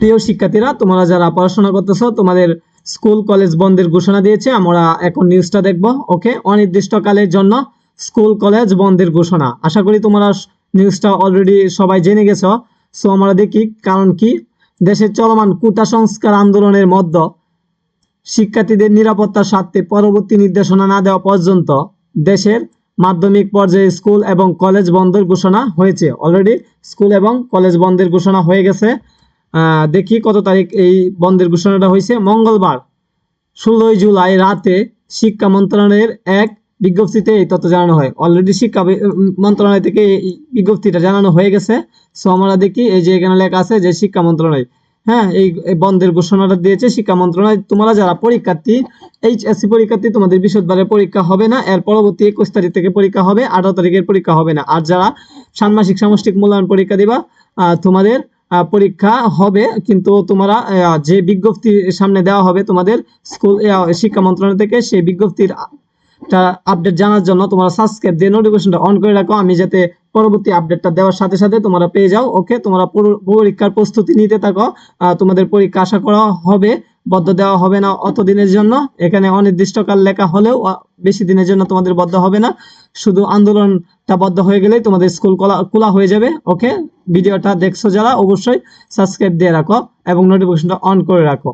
প্রিয় শিক্ষার্থীরা, তোমরা যারা পড়াশোনা করতেছো, তোমাদের স্কুল, কলেজ বন্ধের ঘোষণা দিয়েছে, আমরা এখন নিউজটা দেখব ওকে অনির্দিষ্টকালের জন্য স্কুল, কলেজ বন্ধের ঘোষণা। আশা করি তোমরা নিউজটা অলরেডি সবাই জেনে গেছো। সো আমরা দেখি, কারণ কি? দেশের চলমান কোটা সংস্কার আন্দোলনের মধ্যে শিক্ষার্থীদের নিরাপত্তার স্বার্থে পরবর্তী নির্দেশনা না দেওয়া পর্যন্ত দেশের মাধ্যমিক পর্যায়ে স্কুল এবং কলেজ বন্ধের ঘোষণা হয়েছে। অলরেডি স্কুল এবং কলেজ বন্ধের ঘোষণা হয়ে গেছে। দেখি কত তারিখ এই বন্ধের ঘোষণাটা হয়েছে। মঙ্গলবার, ষোলোই জুলাই রাতে শিক্ষা মন্ত্রণালয়ের এক বিজ্ঞপ্তিতে এই তথ্য জানানো হয়। অলরেডি শিক্ষা মন্ত্রণালয় থেকে এই বিজ্ঞপ্তিটা জানানো হয়ে গেছে। সো আমরা দেখি, এই যে এখানে লেখা আছে যে শিক্ষা মন্ত্রণালয়। হ্যাঁ এই বন্ধের ঘোষণাটা দিয়েছে শিক্ষা মন্ত্রণালয়। তোমরা যারা পরীক্ষার্থী এইচএসসি পরীক্ষার্থী, তোমাদের বিশদবারের পরীক্ষা হবে না। এর পরবর্তী একুশ তারিখ থেকে পরীক্ষা হবে, আঠারো তারিখের পরীক্ষা হবে না। আর যারা ষান্মাসিক সামষ্টিক মূল্যায়ন পরীক্ষা দিবা তোমাদের পরীক্ষা হবে, কিন্তু তোমরা যে বিজ্ঞপ্তি সামনে দেওয়া হবে তোমাদের স্কুল শিক্ষা মন্ত্রণালয় থেকে সেই বিজ্ঞপ্তির আপডেট জানার জন্য তোমরা সাবস্ক্রাইব দিয়ে নোটিফিকেশনটা অন করে রাখো। আমি যাতে পরবর্তী আপডেটটা দেওয়ার সাথে সাথে তোমরা পেয়ে যাও। ওকে তোমরা পরীক্ষার প্রস্তুতি নিতে থাকো। তোমাদের পরীক্ষা আশা করা হবে। বদ্ধ দেওয়া হবে না অত দিনের জন্য। এখানে অনির্দিষ্টকাল লেখা হলেও বেশি দিনের জন্য তোমাদের বদ্ধ হবে না। শুধু আন্দোলনটা বদ্ধ হয়ে গেলেই তোমাদের স্কুল খোলা হয়ে যাবে ওকে ভিডিওটা দেখছ যারা, অবশ্যই সাবস্ক্রাইব দিয়ে রাখো এবং নোটিফিকেশনটা অন করে রাখো।